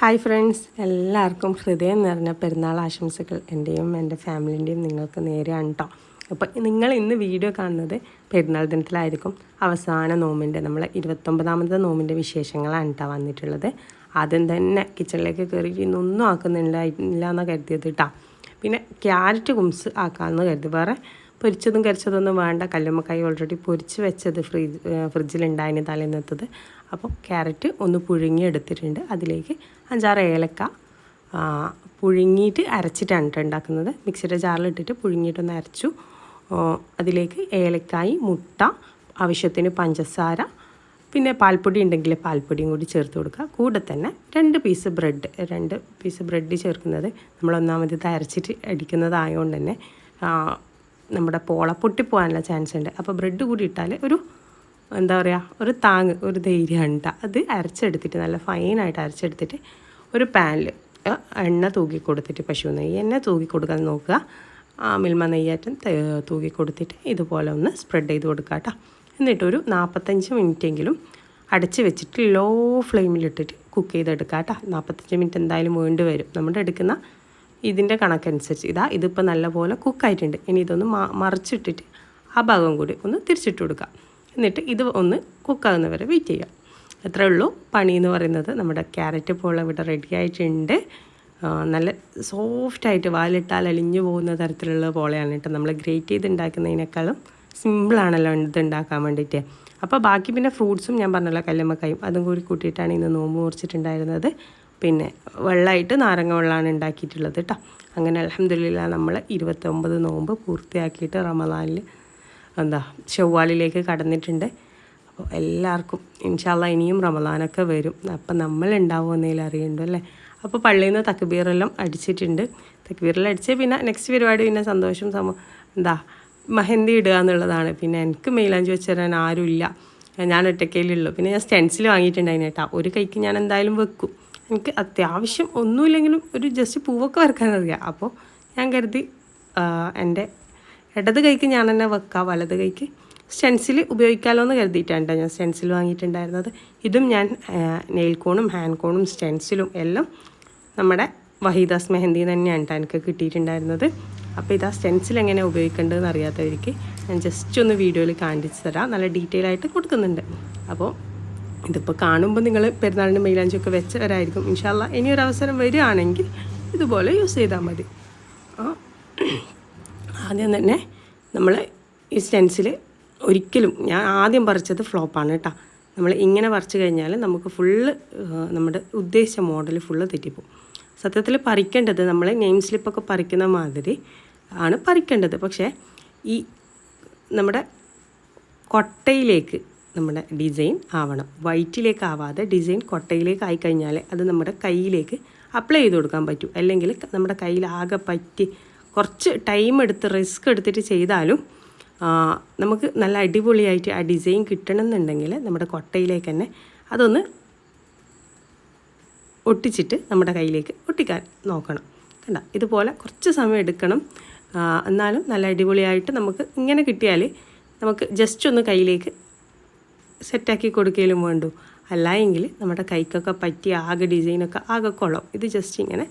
Hi friends. എല്ലാവർക്കും ഹൃദയം നിറഞ്ഞ പെരുന്നാൾ ആശംസകൾ എന്റെയും എന്റെ ഫാമിലിന്റെയും നിങ്ങൾക്ക് നേരെയാണ് കേട്ടോ അപ്പോൾ നിങ്ങൾ ഇന്ന് വീഡിയോ കാണുന്നത് പെരുന്നാൾ ദിനത്തിലായിരിക്കും. അവസാന നോമിന്റെ നമ്മൾ ഇരുപത്തൊമ്പതാമത്തെ നോമിന്റെ വിശേഷങ്ങളാണ് കേട്ടോ വന്നിട്ടുള്ളത്. ആദ്യം തന്നെ കിച്ചണിലേക്ക് കയറി ഇന്നൊന്നും ആക്കുന്നുണ്ടായില്ല എന്നാണ് കരുതിയത് കേട്ടോ പിന്നെ ക്യാരറ്റ് കുംസ് ആക്കാമെന്ന് കരുതി. വേറെ പൊരിച്ചതും കരിച്ചതൊന്നും വേണ്ട. കല്ലുമ്മക്കായി ഓൾറെഡി പൊരിച്ച് വെച്ചത് ഫ്രിഡ്ജ് ഫ്രിഡ്ജിലുണ്ടായിരുന്നു തലേന്നത്തത്. അപ്പോൾ ക്യാരറ്റ് ഒന്ന് പുഴുങ്ങിയെടുത്തിട്ടുണ്ട്. അതിലേക്ക് അഞ്ചാറ് ഏലക്ക പുഴുങ്ങിയിട്ട് അരച്ചിട്ടാണ് ഉണ്ടാക്കുന്നത്. മിക്സിയുടെ ജാറിലിട്ടിട്ട് പുഴുങ്ങിയിട്ടൊന്ന് അരച്ചു. അതിലേക്ക് ഏലക്കായി മുട്ട ആവശ്യത്തിന് പഞ്ചസാര പിന്നെ പാൽപ്പൊടി ഉണ്ടെങ്കിൽ പാൽപ്പൊടിയും കൂടി ചേർത്ത് കൊടുക്കുക. കൂടെ തന്നെ രണ്ട് പീസ് ബ്രെഡ് രണ്ട് പീസ് ബ്രെഡ് ചേർക്കുന്നത് നമ്മൾ ഒന്നാമത് അരച്ചിട്ട് അടിക്കുന്നതായതുകൊണ്ട് തന്നെ നമ്മുടെ പോള പൊട്ടിപ്പോകാനുള്ള ചാൻസ് ഉണ്ട് അപ്പോൾ ബ്രെഡ് കൂടി ഇട്ടാൽ ഒരു എന്താ പറയുക ഒരു താങ്ങ് ഒരു ധൈര്യമാണ് ട്ടോ. അത് അരച്ചെടുത്തിട്ട് നല്ല ഫൈനായിട്ട് അരച്ചെടുത്തിട്ട് ഒരു പാനിൽ എണ്ണ തൂക്കി കൊടുത്തിട്ട് പശു നെയ്യ് എണ്ണ തൂക്കി കൊടുക്കാൻ നോക്കുക. ആ മിൽമ നെയ്യാറ്റം തൂക്കി കൊടുത്തിട്ട് ഇതുപോലെ ഒന്ന് സ്പ്രെഡ് ചെയ്ത് കൊടുക്കുക കേട്ടോ എന്നിട്ടൊരു നാൽപ്പത്തഞ്ച് മിനിറ്റെങ്കിലും അടച്ച് വെച്ചിട്ട് ലോ ഫ്ലെയിമിലിട്ടിട്ട് കുക്ക് ചെയ്തെടുക്കുക കേട്ടോ നാൽപ്പത്തഞ്ച് മിനിറ്റ് എന്തായാലും വേണ്ടി വരും. നമ്മുടെ എടുക്കുന്ന ഇതിന്റെ കണക്കനുസരിച്ച്. ഇതാ ഇതിപ്പോൾ നല്ലപോലെ കുക്കായിട്ടുണ്ട് ഇനി ഇതൊന്ന് മറിച്ചിട്ടിട്ട് ആ ഭാഗം കൂടി ഒന്ന് തിരിച്ചിട്ട് കൊടുക്കുക. എന്നിട്ട് ഇത് ഒന്ന് കുക്കാകുന്നവരെ വെയിറ്റ് ചെയ്യാം അത്രേ ഉള്ളൂ. പണി എന്ന് പറയുന്നത് നമ്മുടെ ക്യാരറ്റ് പോൾ ഇവിടെ റെഡി ആയിട്ടുണ്ട്. നല്ല സോഫ്റ്റായിട്ട് വാലിട്ടാൽ അലിഞ്ഞു പോകുന്ന തരത്തിലുള്ള പോളയാണ് കേട്ടോ നമ്മൾ ഗ്രേറ്റ് ചെയ്ത് ഉണ്ടാക്കുന്നതിനേക്കാളും സിമ്പിളാണല്ലോ ഇത് ഉണ്ടാക്കാൻ വേണ്ടിയിട്ട്. അപ്പോൾ ബാക്കി പിന്നെ ഫ്രൂട്ട്സും ഞാൻ പറഞ്ഞല്ലോ കല്ലുമ്മക്കായും അതും കൂടി കൂട്ടിയിട്ടാണ് ഇന്ന് നോമ്പ് മുറിച്ചിട്ടുണ്ടായിരുന്നത്. പിന്നെ വെള്ളമായിട്ട് നാരങ്ങ വെള്ളമാണ് ഉണ്ടാക്കിയിട്ടുള്ളത് കേട്ടോ. അങ്ങനെ അലഹമില്ല നമ്മൾ ഇരുപത്തൊമ്പത് നോമ്പ് പൂർത്തിയാക്കിയിട്ട് റമദാനിൽ എന്താ ഷവ്വാലിലേക്ക് കടന്നിട്ടുണ്ട്. അപ്പോൾ എല്ലാവർക്കും ഇൻഷാല്ല ഇനിയും റമദാനൊക്കെ വരും. അപ്പം നമ്മൾ ഉണ്ടാവുമെന്നതിൽ അറിയണ്ടോ അല്ലേ? അപ്പോൾ പള്ളിയിൽ നിന്ന് തക്ബീറെല്ലാം അടിച്ചിട്ടുണ്ട്. തക്ബീറെല്ലാം അടിച്ച് പിന്നെ നെക്സ്റ്റ് പരിപാടി പിന്നെ സന്തോഷം സമ എന്താ മെഹന്തി ഇടുക എന്നുള്ളതാണ്. പിന്നെ എനിക്ക് മെയിലാഞ്ചി വെച്ച് തരാൻ ആരുമില്ല. ഞാൻ ഒറ്റക്കയിലുള്ളൂ പിന്നെ ഞാൻ സ്റ്റെൻസിൽ വാങ്ങിയിട്ടുണ്ടായിന് കേട്ടോ. ഒരു കൈക്ക് ഞാൻ എന്തായാലും വെക്കും. എനിക്ക് അത്യാവശ്യം ഒന്നുമില്ലെങ്കിലും ഒരു ജസ്റ്റ് പൂവൊക്കെ വരക്കാൻ അറിയാം അപ്പോൾ ഞാൻ കരുതി എന്റെ ഇടത് കൈക്ക് ഞാൻ തന്നെ വെക്കാം വലത് കൈക്ക്. സ്റ്റെൻസിൽ ഉപയോഗിക്കാമല്ലോ എന്ന് കരുതിയിട്ടാണ് ഞാൻ സ്റ്റെൻസിൽ വാങ്ങിയിട്ടുണ്ടായിരുന്നത്. ഇതും ഞാൻ നെയിൽ കോണും ഹാൻഡ് കോണും സ്റ്റെൻസിലും എല്ലാം നമ്മുടെ വഹീദാസ് മെഹന്തി തന്നെയാണ് എനിക്ക് കിട്ടിയിട്ടുണ്ടായിരുന്നത്. അപ്പോൾ ഇതാ സ്റ്റെൻസിൽ എങ്ങനെ ഉപയോഗിക്കേണ്ടതെന്ന് അറിയാത്തവർക്ക് ഞാൻ ജസ്റ്റ് ഒന്ന് വീഡിയോയിൽ കാണിച്ചു തരാം. നല്ല ഡീറ്റെയിൽ ആയിട്ട് കൊടുക്കുന്നുണ്ട്. അപ്പോൾ ഇതിപ്പോൾ കാണുമ്പോൾ നിങ്ങൾ പെരുന്നാളിന്റെ മെയിലാഞ്ചൊക്കെ വെച്ചവരായിരിക്കും. ഇൻഷാല്ല ഇനി ഒരു അവസരം വരികയാണെങ്കിൽ ഇതുപോലെ യൂസ് ചെയ്താൽ മതി. ആദ്യം തന്നെ നമ്മൾ ഈ സ്റ്റെൻസിൽ ഒരിക്കലും ഞാൻ ആദ്യം പറിച്ചത് ഫ്ലോപ്പാണ് കേട്ടോ. നമ്മൾ ഇങ്ങനെ പറിച്ചു കഴിഞ്ഞാൽ നമുക്ക് ഫുള്ള് നമ്മുടെ ഉദ്ദേശിച്ച മോഡൽ ഫുള്ള് തെറ്റിപ്പോവും. സത്യത്തിൽ പറിക്കേണ്ടത് നമ്മൾ നെയിം സ്ലിപ്പൊക്കെ പറിക്കുന്ന മാതിരി ആണ് പറിക്കേണ്ടത്. പക്ഷേ ഈ നമ്മുടെ കൊട്ടയിലേക്ക് നമ്മുടെ ഡിസൈൻ ആവണം. വൈറ്റിലേക്ക് ആവാതെ ഡിസൈൻ കൊട്ടയിലേക്ക് ആയിക്കഴിഞ്ഞാൽ അത് നമ്മുടെ കയ്യിലേക്ക് അപ്ലൈ ചെയ്ത് കൊടുക്കാൻ പറ്റും. അല്ലെങ്കിൽ നമ്മുടെ കയ്യിൽ ആകെ പറ്റി കുറച്ച് ടൈം എടുത്ത് റിസ്ക് എടുത്തിട്ട് ചെയ്താലും നമുക്ക് നല്ല അടിപൊളിയായിട്ട് ആ ഡിസൈൻ കിട്ടണമെന്നുണ്ടെങ്കിൽ നമ്മുടെ കൊട്ടയിലേക്ക് തന്നെ അതൊന്ന് ഒട്ടിച്ചിട്ട് നമ്മുടെ കയ്യിലേക്ക് ഒട്ടിക്കാൻ നോക്കണം. കണ്ട? ഇതുപോലെ കുറച്ച് സമയം എടുക്കണം. എന്നാലും നല്ല അടിപൊളിയായിട്ട് നമുക്ക് ഇങ്ങനെ കിട്ടിയാൽ നമുക്ക് ജസ്റ്റ് ഒന്ന് കയ്യിലേക്ക് സെറ്റാക്കി കൊടുക്കലും വേണ്ടു. അല്ല എങ്കിൽ നമ്മുടെ കൈക്കൊക്കെ പറ്റിയ ആകെ ഡിസൈനൊക്കെ ആകെ കൊള്ളും ഇത് ജസ്റ്റ് ഇങ്ങനെ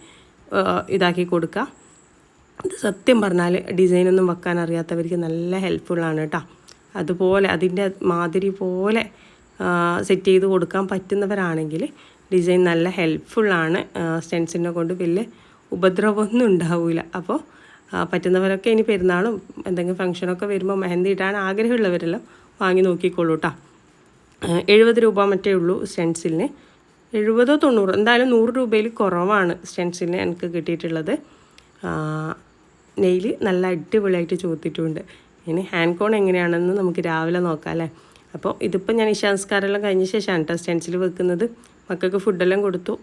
ഇതാക്കി കൊടുക്കുക ഇത് സത്യം പറഞ്ഞാൽ ഡിസൈനൊന്നും വെക്കാൻ അറിയാത്തവർക്ക് നല്ല ഹെൽപ്ഫുള്ളാണ് കേട്ടോ. അതുപോലെ അതിന്റെ മാതിരി പോലെ സെറ്റ് ചെയ്ത് കൊടുക്കാൻ പറ്റുന്നവരാണെങ്കിൽ ഡിസൈൻ നല്ല ഹെൽപ്ഫുള്ളാണ്. സ്റ്റെൻസിനെ കൊണ്ട് വലിയ ഉപദ്രവമൊന്നും ഉണ്ടാവില്ല അപ്പോൾ പറ്റുന്നവരൊക്കെ ഇനി പെരുന്നാളും എന്തെങ്കിലും ഫംഗ്ഷനൊക്കെ വരുമ്പോൾ മെഹന്തി ഇടാൻ ആഗ്രഹമുള്ളവരെല്ലാം വാങ്ങി നോക്കിക്കോളൂ കേട്ടോ. എഴുപത് രൂപ മറ്റേ ഉള്ളൂ സ്റ്റെൻസിലിന്. എഴുപതോ തൊണ്ണൂറോ എന്തായാലും നൂറ് രൂപയിൽ കുറവാണ് സ്റ്റെൻസിലിന് എനിക്ക് കിട്ടിയിട്ടുള്ളത്. നെയിൽ നല്ല അടിപൊളിയായിട്ട് ചോത്തിട്ടുമുണ്ട് ഇനി ഹാൻഡ് കോൺ എങ്ങനെയാണെന്ന് നമുക്ക് രാവിലെ നോക്കാം അല്ലേ? അപ്പോൾ ഇതിപ്പോൾ ഞാൻ ഇശാംസ്കാരെല്ലാം കഴിഞ്ഞ ശേഷമാണ് കേട്ടോ സ്റ്റെൻസിൽ വെക്കുന്നത്. മക്കൾക്ക് ഫുഡെല്ലാം കൊടുത്തു.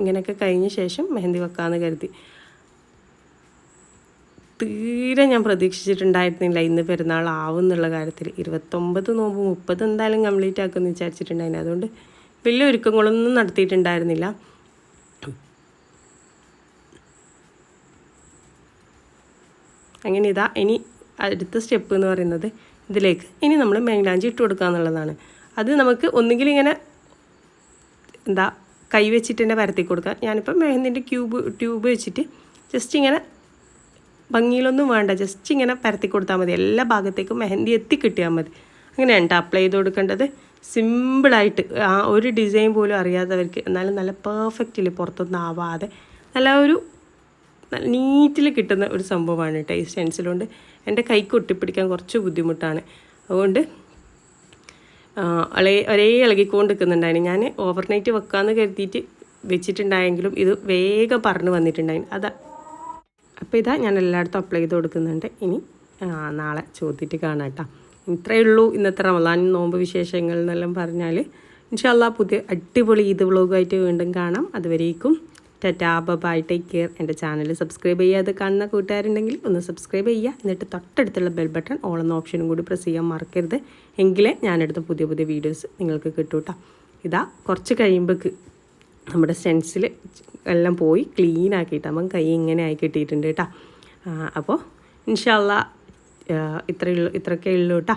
ഇങ്ങനെയൊക്കെ കഴിഞ്ഞ ശേഷം മെഹന്തി വെക്കാമെന്ന് കരുതി. തീരെ ഞാൻ പ്രതീക്ഷിച്ചിട്ടുണ്ടായിരുന്നില്ല ഇന്ന് പെരുന്നാൾ ആവും എന്നുള്ള കാര്യത്തിൽ. ഇരുപത്തൊമ്പത് നോമ്പ് മുപ്പത് എന്തായാലും കംപ്ലീറ്റ് ആക്കുമെന്ന് വിചാരിച്ചിട്ടുണ്ടായിരുന്നു. അതുകൊണ്ട് വലിയ ഒരുക്കങ്ങളൊന്നും നടത്തിയിട്ടുണ്ടായിരുന്നില്ല. അങ്ങനെ ഇതാ ഇനി അടുത്ത സ്റ്റെപ്പ് എന്ന് പറയുന്നത് ഇതിലേക്ക്. ഇനി നമ്മൾ മൈലാഞ്ചി ഇട്ട് കൊടുക്കുക എന്നുള്ളതാണ്. അത് നമുക്ക് ഒന്നുകിൽ ഇങ്ങനെ എന്താ കൈ വെച്ചിട്ട് തന്നെ പരത്തി കൊടുക്കുക. ഞാനിപ്പോൾ മെഹന്തിന്റെ ക്യൂബ് ട്യൂബ് വെച്ചിട്ട് ജസ്റ്റ് ഇങ്ങനെ ഭംഗിയിലൊന്നും വേണ്ട. ജസ്റ്റ് ഇങ്ങനെ പരത്തി കൊടുത്താൽ മതി. എല്ലാ ഭാഗത്തേക്കും മെഹന്തി എത്തി കിട്ടിയാൽ മതി. അങ്ങനെയാണ് കേട്ടോ അപ്ലൈ ചെയ്ത് കൊടുക്കേണ്ടത്. സിമ്പിളായിട്ട് ആ ഒരു ഡിസൈൻ പോലും അറിയാത്തവർക്ക് എന്നാലും നല്ല പെർഫെക്റ്റിൽ പുറത്തൊന്നും ആവാതെ നല്ല ഒരു നീറ്റിൽ കിട്ടുന്ന ഒരു സംഭവമാണ് കേട്ടോ ഈ സ്റ്റെൻസിലുകൊണ്ട് എന്റെ കൈക്ക് ഒട്ടിപ്പിടിക്കാൻ കുറച്ച് ബുദ്ധിമുട്ടാണ്. അതുകൊണ്ട് ഒരേ ഒരേ ഇളകിക്കൊണ്ട് നിൽക്കുന്നുണ്ടായിരുന്നു ഞാൻ ഓവർനൈറ്റ് വെക്കാമെന്ന് കരുതിയിട്ട് വെച്ചിട്ടുണ്ടായെങ്കിലും ഇത് വേഗം പറഞ്ഞു വന്നിട്ടുണ്ടായിരുന്നു അതാ. അപ്പോൾ ഇതാ ഞാൻ എല്ലായിടത്തും അപ്ലൈ ചെയ്ത് കൊടുക്കുന്നുണ്ട്. ഇനി നാളെ ചോദിച്ചിട്ട് കാണാം കേട്ടോ. ഇത്രയേ ഉള്ളൂ ഇന്നത്തെ റമദാൻ നോമ്പ് വിശേഷങ്ങൾ എന്നെല്ലാം പറഞ്ഞാൽ ഇൻഷാല്ലാ പുതിയ അടിപൊളി ഈദ് വ്ളോഗായിട്ട് വീണ്ടും കാണാം. അതുവരേക്കും ടാറ്റാ ബൈ ടേക്ക് കെയർ എന്റെ ചാനൽ സബ്സ്ക്രൈബ് ചെയ്യാതെ കാണുന്ന കൂട്ടുകാരുണ്ടെങ്കിൽ ഒന്ന് സബ്സ്ക്രൈബ് ചെയ്യുക. എന്നിട്ട് തൊട്ടടുത്തുള്ള ബെൽ ബട്ടൺ ഓൾ എന്ന ഓപ്ഷനും കൂടി പ്രസ് ചെയ്യാൻ മറക്കരുത്. എങ്കിലേ ഞാനെടുത്ത പുതിയ പുതിയ വീഡിയോസ് നിങ്ങൾക്ക് കിട്ടൂട്ടാ ഇതാ കുറച്ച് കഴിയുമ്പോൾക്ക് നമ്മുടെ സ്റ്റെൻസിൽ എല്ലാം പോയി ക്ലീൻ ആക്കിയിട്ട് അപ്പം കൈ ഇങ്ങനെ ആയി കിട്ടിയിട്ടുണ്ട് കേട്ടോ അപ്പോൾ ഇൻഷാല്ല ഇത്രയുള്ളൂ ഇത്രയൊക്കെ ഉള്ളൂ കേട്ടോ